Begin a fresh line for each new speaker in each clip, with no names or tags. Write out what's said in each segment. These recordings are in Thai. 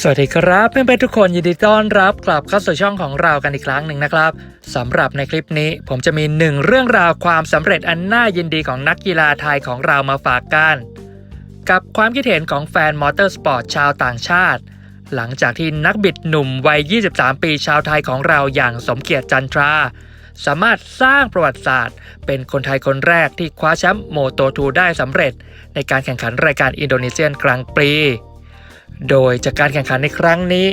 สวัสดีครับเพื่อนๆทุกคนยินดีต้อนรับกลับเข้าสู่ช่องของเรากันอีกครั้งหนึ่งนะครับสำหรับในคลิปนี้ผมจะมีหนึ่งเรื่องราวความสำเร็จอันน่ายินดีของนักกีฬาไทยของเรามาฝากกัน กับความคิดเห็นของแฟนมอเตอร์สปอร์ตชาวต่างชาติ หลังจากที่นักบิดหนุ่มวัย 23 ปีชาวไทยของเราอย่างสมเกียรติจันทรา สามารถสร้างประวัติศาสตร์ เป็นคนไทยคนแรกที่คว้าแชมป์โมโตทูได้สำเร็จ ในการแข่งขันรายการอินโดนีเซียนกลางปี โดยจากการแข่งขันในครั้งนี้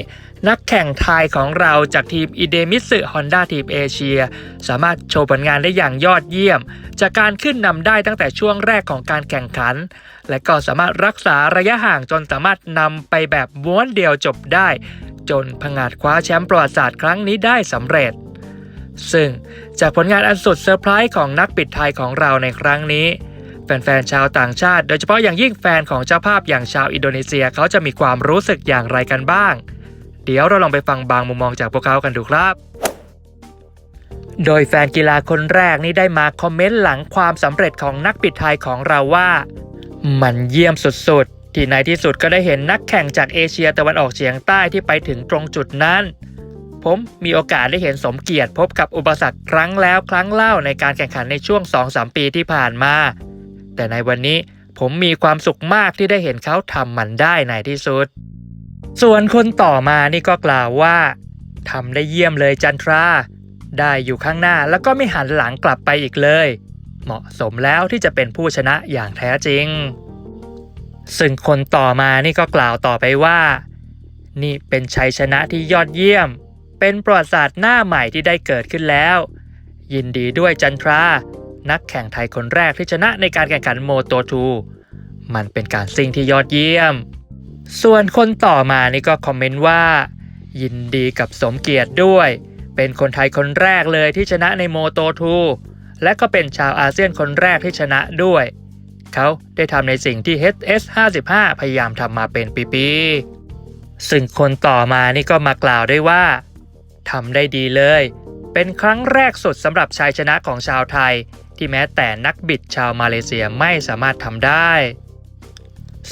นักแข่งไทยของเราจากทีมอิเดมิสึฮอนด้าทีมเอเชีย สามารถโชว์ผลงานได้อย่างยอดเยี่ยม จากการขึ้นนำได้ตั้งแต่ช่วงแรกของการแข่งขัน และก็สามารถรักษาระยะห่างจนสามารถนำไปแบบม้วนเดียวจบได้ จนผงาดคว้าแชมป์ประวัติศาสตร์ครั้งนี้ได้สำเร็จ ซึ่งจากผลงานอันสุดเซอร์ไพรส์ของนักปิดไทยของเราในครั้งนี้ ฟนๆชาวต่างชาติ โดยเฉพาะอย่างยิ่งแฟนของเจ้าภาพอย่างชาวอินโดนีเซียเขาจะมีความรู้สึกอย่างไรกันบ้าง เดี๋ยวเราลองไปฟังบางมุมมองจากพวกเขากันดูครับโดยแฟนกีฬาคนแรกนี่ได้มาคอมเมนต์หลังความสำเร็จของนักปิดไทยของเราว่า มันเยี่ยมสุดๆ ที่ในที่สุดก็ได้เห็นนักแข่งจากเอเชียตะวันออกเฉียงใต้ที่ไปถึงตรงจุดนั้น ผมมีโอกาสได้เห็นสมเกียรติพบกับอุปสรรคครั้งแล้วครั้งเล่าในการแข่งขันในช่วง 2-3 ปีที่ผ่านมา แต่ในวันนี้ผมมีความสุขมากที่ได้เห็นเขาทำมันได้ในที่สุด ส่วนคนต่อมานี่ก็กล่าวว่าทำได้เยี่ยมเลยจันทรา ได้อยู่ข้างหน้าแล้วก็ไม่หันหลังกลับไปอีกเลย เหมาะสมแล้วที่จะเป็นผู้ชนะอย่างแท้จริง ซึ่งคนต่อมานี่ก็กล่าวต่อไปว่า นี่เป็นชัยชนะที่ยอดเยี่ยม เป็นประวัติศาสตร์หน้าใหม่ที่ได้เกิดขึ้นแล้ว ยินดีด้วยจันทรา นักแข่งไทยคนแรกที่ชนะในการแข่งขันโมโตทูมันเป็นการซิ่งที่ยอดเยี่ยม ส่วนคนต่อมานี่ก็คอมเมนต์ว่า ยินดีกับสมเกียรติด้วย เป็นคนไทยคนแรกเลยที่ชนะในโมโตทูและก็เป็นชาวอาเซียนคนแรกที่ชนะด้วย เขาได้ทำในสิ่งที่ HS 55 พยายามทำมาเป็นปีๆซึ่งคนต่อมานี่ก็มากล่าวด้วยว่าทำได้ดีเลย เป็นครั้งแรกสุดสำหรับชัยชนะของชาวไทย ที่แม้แต่นักบิดชาวมาเลเซียไม่สามารถทำได้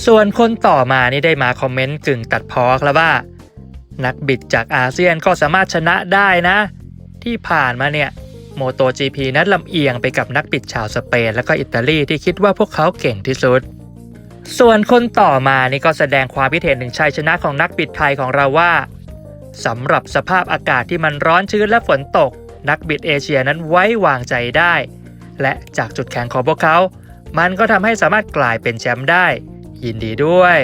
ส่วนคนต่อมานี่ได้มาคอมเมนต์กึ่งตัดพ้อครับว่า นักบิดจากอาเซียนก็สามารถชนะได้นะ ที่ผ่านมาเนี่ยโมโต GP นั้นลำเอียงไปกับนักบิดชาวสเปนและก็อิตาลีที่คิดว่าพวกเขาเก่งที่สุด ส่วนคนต่อมานี่ก็แสดงความคิดเห็นถึงชัยชนะของนักบิดไทยของเราว่าสำหรับสภาพอากาศที่มันร้อนชื้นและฝนตก นักบิดเอเชียนั้นไว้วางใจได้ และจากจุดแข็งของพวกเขา มันก็ทำให้สามารถกลายเป็นแชมป์ได้ ยินดีด้วย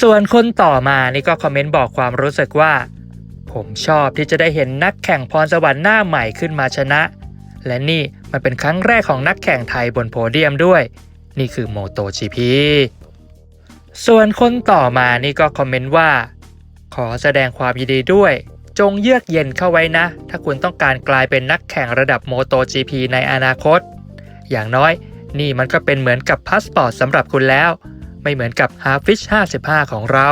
ส่วนคนต่อมานี่ก็คอมเมนต์บอกความรู้สึกว่า ผมชอบที่จะได้เห็นนักแข่งพรสวรรค์หน้าใหม่ขึ้นมาชนะ และนี่มันเป็นครั้งแรกของนักแข่งไทยบนโพเดียมด้วย นี่คือโมโต GP ส่วนคนต่อมานี่ก็คอมเมนต์ว่า ขอแสดงความยินดีด้วย จงเยือกเย็นเข้าไว้นะ ถ้าคุณต้องการกลายเป็นนักแข่งระดับโมโต GP ในอนาคต อย่างน้อยนี่มันก็เป็นเหมือนกับพาสปอร์ตสำหรับคุณแล้ว ไม่เหมือนกับ h a r f i s h 55 ของเรา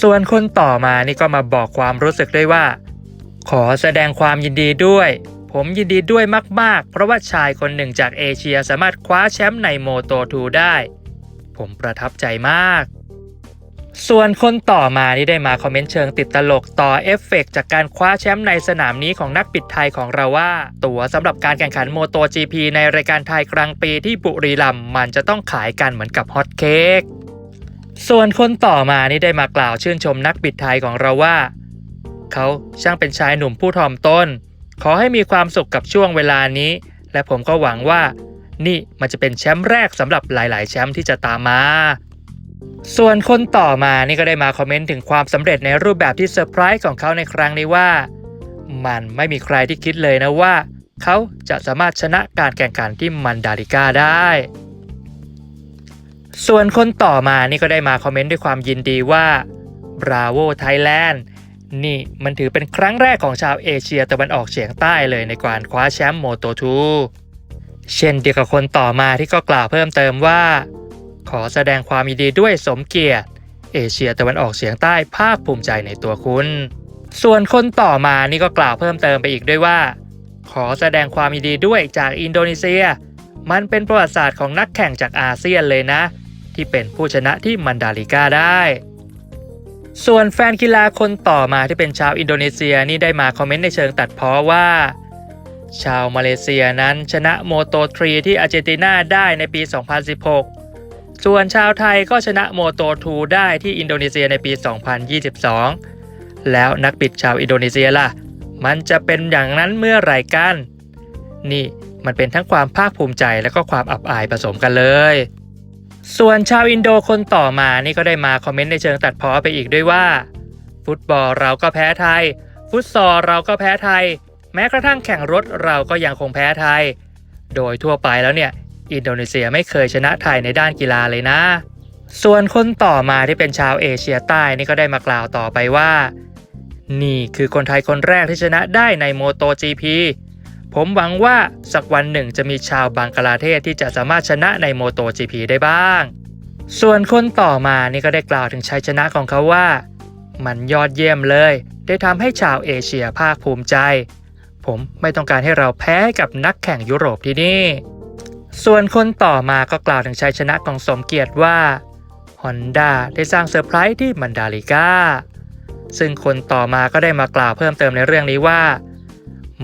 ส่วนคนต่อมานี่ก็มาบอกความรู้สึกด้วยว่า ขอแสดงความยินดีด้วย ผมยินดีด้วยมาก ๆ เพราะว่าชายคนหนึ่งจากเอเชียสามารถคว้าแชมป์ในโมโต2ได้ ผมประทับใจมาก ส่วนคนต่อมานี่ได้มาคอมเมนต์เชิงติดตลกต่อเอฟเฟกต์จากการคว้าแชมป์ในสนามนี้ของนักปิดไทยของเราว่า ตั๋วสำหรับการแข่งขันโมโต GP ในรายการไทยกลางปีที่บุรีรัมย์มันจะต้องขายกันเหมือนกับฮอตเค้กส่วนคนต่อมานี่ได้มากล่าวชื่นชมนักบิดไทยของเราว่า เขาช่างเป็นชายหนุ่มผู้ถ่อมตนขอให้มีความสุขกับช่วงเวลานี้ และผมก็หวังว่า นี่มันจะเป็นแชมป์แรกสำหรับหลาย ๆ แชมป์ที่จะตามมา ส่วนคนต่อมานี่ก็ได้มาคอมเมนต์ถึงความสำเร็จในรูปแบบที่เซอร์ไพรส์ของเขาในครั้งนี้ว่า มันไม่มีใครที่คิดเลยนะว่า เขาจะสามารถชนะการแข่งขันที่มันดาริกาได้ ส่วนคนต่อมานี่ก็ได้มาคอมเมนต์ด้วยความยินดีว่า Bravo Thailand นี่มันถือเป็นครั้งแรกของชาวเอเชียตะวันออกเฉียงใต้เลยในการคว้าแชมป์โมโต2เช่นเดียวกับคนต่อมาที่ก็กล่าวเพิ่มเติมว่า ขอแสดงความยินดีด้วยสมเกียรติ เอเชียตะวันออกเฉียงใต้ภาคภูมิใจในตัวคุณ ส่วนคนต่อมานี่ก็กล่าวเพิ่มเติมไปอีกด้วยว่า ขอแสดงความยินดีด้วยจากอินโดนีเซีย มันเป็นประวัติศาสตร์ของนักแข่งจากอาเซียนเลยนะ ที่เป็นผู้ชนะที่มันดาลิกาได้ ส่วนแฟนกีฬาคนต่อมาที่เป็นชาวอินโดนีเซียนี่ได้มาคอมเมนต์ในเชิงตัดพ้อว่าชาวมาเลเซียนั้นชนะโมโต3ที่อาร์เจนตินาได้ในปี 2016 ส่วนชาวไทยก็ชนะโมโต2ได้ที่อินโดนีเซียในปี 2022 แล้วนักบิดชาวอินโดนีเซียล่ะ มันจะเป็นอย่างนั้นเมื่อไหร่กัน นี่มันเป็นทั้งความภาคภูมิใจและก็ความอับอายผสมกันเลย ส่วนชาวอินโดคนต่อมานี่ก็ได้มาคอมเมนต์ในเชิงตัดพ้อไปอีกด้วยว่า ฟุตบอลเราก็แพ้ไทย ฟุตซอลเราก็แพ้ไทย แม้กระทั่งแข่งรถเราก็ยังคงแพ้ไทย โดยทั่วไปแล้วเนี่ย อินโดนีเซียไม่เคยชนะไทยในด้านกีฬาเลยนะ ส่วนคนต่อมาที่เป็นชาวเอเชียใต้นี่ก็ได้มากล่าวต่อไปว่า นี่คือคนไทยคนแรกที่ชนะได้ในโมโต GP ผมหวังว่าสักวันหนึ่งจะมีชาวบังกลาเทศที่จะสามารถชนะในโมโต GP ได้บ้าง ส่วนคนต่อมานี่ก็ได้กล่าวถึงชัยชนะของเขาว่า มันยอดเยี่ยมเลย ได้ทำให้ชาวเอเชียภาคภูมิใจ ผมไม่ต้องการให้เราแพ้กับนักแข่งยุโรปที่นี่ ส่วนคนต่อมาก็กล่าวถึงชัยชนะของสมเกียรติว่า Honda ได้สร้างเซอร์ไพรส์ที่มันดาลิกาซึ่งคนต่อมาก็ได้มากล่าวเพิ่มเติมในเรื่องนี้ว่า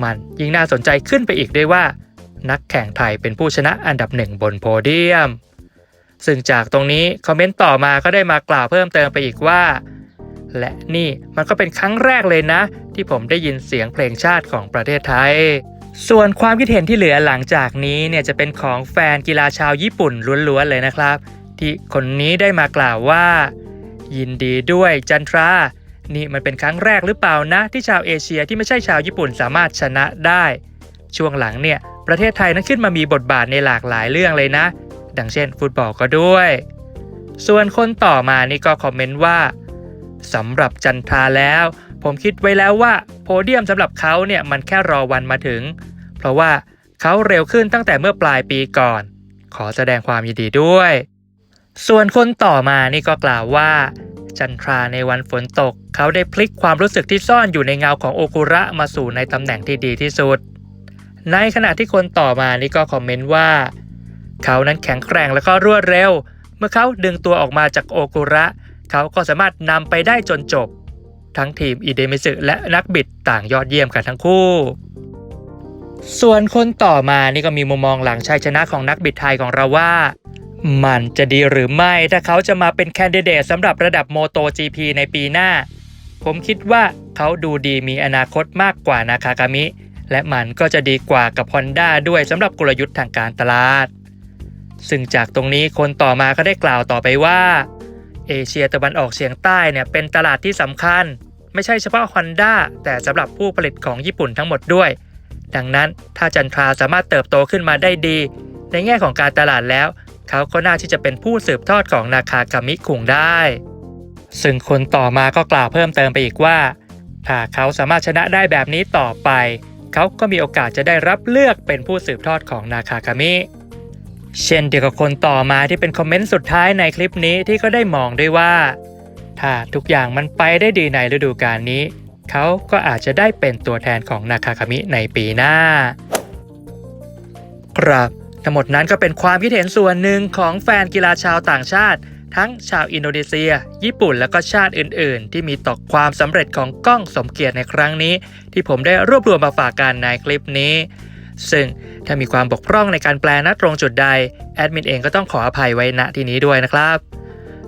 มันยิ่งน่าสนใจขึ้นไปอีกด้วยว่า นักแข่งไทยเป็นผู้ชนะอันดับหนึ่งบนโพเดียม ซึ่งจากตรงนี้คอมเมนต์ต่อมาก็ได้มากล่าวเพิ่มเติมไปอีกว่า และนี่มันก็เป็นครั้งแรกเลยนะ ที่ผมได้ยินเสียงเพลงชาติของประเทศไทย ส่วนความคิดเห็นที่เหลือหลังจากนี้เนี่ยจะเป็นของแฟนกีฬาชาวญี่ปุ่นล้วนๆเลยนะครับ ที่คนนี้ได้มากล่าวว่า ยินดีด้วยจันทรา นี่มันเป็นครั้งแรกหรือเปล่านะ ที่ชาวเอเชียที่ไม่ใช่ชาวญี่ปุ่นสามารถชนะได้ ช่วงหลังเนี่ยประเทศไทยนั้นขึ้นมามีบทบาทในหลากหลายเรื่องเลยนะ ดังเช่น ฟุตบอลก็ด้วย ส่วนคนต่อมานี่ก็คอมเมนต์ว่าสำหรับจันทราแล้ว ผมคิดไว้แล้วว่าโพเดียมสำหรับเขาเนี่ยมันแค่รอวันมาถึง เพราะว่าเขาเร็วขึ้นตั้งแต่เมื่อปลายปีก่อน ขอแสดงความยินดีด้วย ส่วนคนต่อมานี่ก็กล่าวว่า จันทราในวันฝนตก เขาได้พลิกความรู้สึกที่ซ่อนอยู่ในเงาของโอกุระมาสู่ในตำแหน่งที่ดีที่สุด ในขณะที่คนต่อมานี่ก็คอมเมนต์ว่า เขานั้นแข็งแกร่งและก็รวดเร็ว เมื่อเขาดึงตัวออกมาจากโอกุระ เขาก็สามารถนำไปได้จนจบ ทั้งทีมอิเดมิสึและนักบิดต่างยอดเยี่ยมกันทั้งคู่ ส่วนคนต่อมานี่ก็มีมุมมองหลังชัยชนะของนักบิดไทยของเราว่า มันจะดีหรือไม่ถ้าเขาจะมาเป็นแคนดิเดตสำหรับระดับโมโต GP ในปีหน้า ผมคิดว่าเขาดูดีมีอนาคตมากกว่านาคากามิ และมันก็จะดีกว่ากับ Honda ด้วยสำหรับกลยุทธ์ทางการตลาด ซึ่งจากตรงนี้คนต่อมาก็ได้กล่าวต่อไปว่าเอเชียตะวันออกเฉียงใต้เนี่ยเป็นตลาดที่สำคัญ ไม่ใช่เฉพาะ Honda แต่สำหรับผู้ผลิตของญี่ปุ่นทั้งหมดด้วย ดังนั้นถ้าจันทราสามารถเติบโตขึ้นมาได้ดี ในแง่ของการตลาดแล้ว เขาก็น่าที่จะเป็นผู้สืบทอดของนาคากามิคุงได้ ซึ่งคนต่อมาก็กล่าวเพิ่มเติมไปอีกว่า ถ้าเขาสามารถชนะได้แบบนี้ต่อไป เขาก็มีโอกาสจะได้รับเลือกเป็นผู้สืบทอดของนาคากามิเช่นเดียวกับคนต่อมาที่เป็นคอมเมนต์สุดท้ายในคลิปนี้ที่ก็ได้มองด้วยว่า ถ้าทุกอย่างมันไปได้ดีในฤดูกาลนี้ เขาก็อาจจะได้เป็นตัวแทนของนาคาคามิในปีหน้า ครับทั้งหมดนั้นก็เป็นความคิดเห็นส่วนหนึ่งของแฟนกีฬาชาวต่างชาติ ทั้งชาวอินโดนีเซีย ญี่ปุ่นและก็ชาติอื่น ๆ ที่มีต่อความสำเร็จของก้องสมเกียรติในครั้งนี้ ที่ผมได้รวบรวมมาฝากกันในคลิปนี้ ซึ่งถ้ามีความบกพร่องในการแปลนะตรงจุดใดแอดมินเองก็ต้องขออภัยไว้ณที่นี้ด้วยนะครับ